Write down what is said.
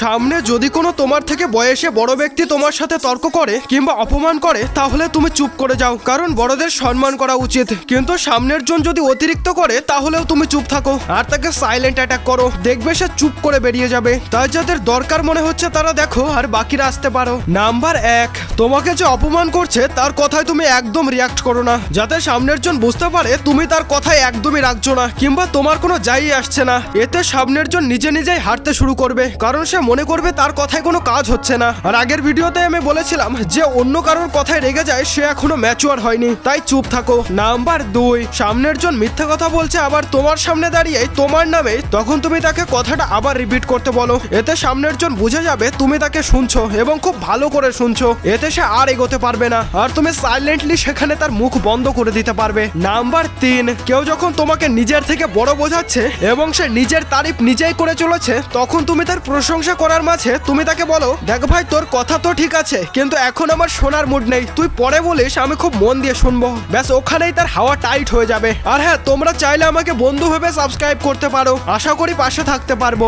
সামনে যদি কোনো তোমার থেকে বয়সে বড় ব্যক্তি তোমার সাথে তর্ক করে কিংবা অপমান করে, তাহলে তুমি চুপ করে যাও। কারণ বড়দের সম্মান করা উচিত। কিন্তু সামনের জন যদি অতিরিক্ত করে, তাহলেও তুমি চুপ থাকো। আর তাকে সাইলেন্ট অ্যাটাক করো। দেখবে সে চুপ করে বেরিয়ে যাবে। তার যাদের দরকার মনে হচ্ছে তারা দেখো, আর বাকিরা আসতে পারো। নাম্বার এক। তোমাকে যে অপমান করছে, তার কথায় তুমি একদম রিয়াক্ট করো না। যাতে সামনের জন বুঝতে পারে, তুমি তার কথায় একদমই রাখছো না, কিংবা তোমার কোনো যাই আসছে না। এতে সামনের জন নিজে নিজেই হাঁটতে শুরু করবে, কারণ সে মনে করবে তার কথায় কোনো কাজ হচ্ছে না। আর আগের ভিডিওতে আমি বলেছিলাম যে, অন্য কারোর কথায় রেগে যায়, সে এখনও ম্যাচুয়ার হয়নি, তাই চুপ থাকো। নাম্বার দুই, সামনের জন মিথ্যা কথা বলছে, আবার তোমার সামনে দাঁড়িয়ে তোমার নামে তখন তুমি তাকে কথাটা আবার রিপিট করতে বলো। এতে সামনের জন বুঝে যাবে, তুমি তাকে শুনছো, এবং খুব ভালো করে শুনছো। এতে সে আর এগোতে পারবে না। আর তুমি সাইলেন্টলি সেখানে তার মুখ বন্ধ করে দিতে পারবে। নাম্বার তিন, কেউ যখন তোমাকে নিজের থেকে বড় বোঝাচ্ছে এবং সে নিজের তারিফ নিজেই করে চলেছে, তখন তুমি তার প্রশংসা করার মাঝে তুমি তাকে বলো, দেখ ভাই, তোর কথা তো ঠিক আছে, কিন্তু এখন আমার শোনার মুড নেই। তুই পরে বলিস, আমি খুব মন দিয়ে শুনব। ব্যাস, ওখানেই তার হাওয়া টাইট হয়ে যাবে। আর হ্যাঁ তোমরা চাইলে আমাকে বন্ধু ভেবে সাবস্ক্রাইব করতে পারো। আশা করি পাশে থাকতে পারব।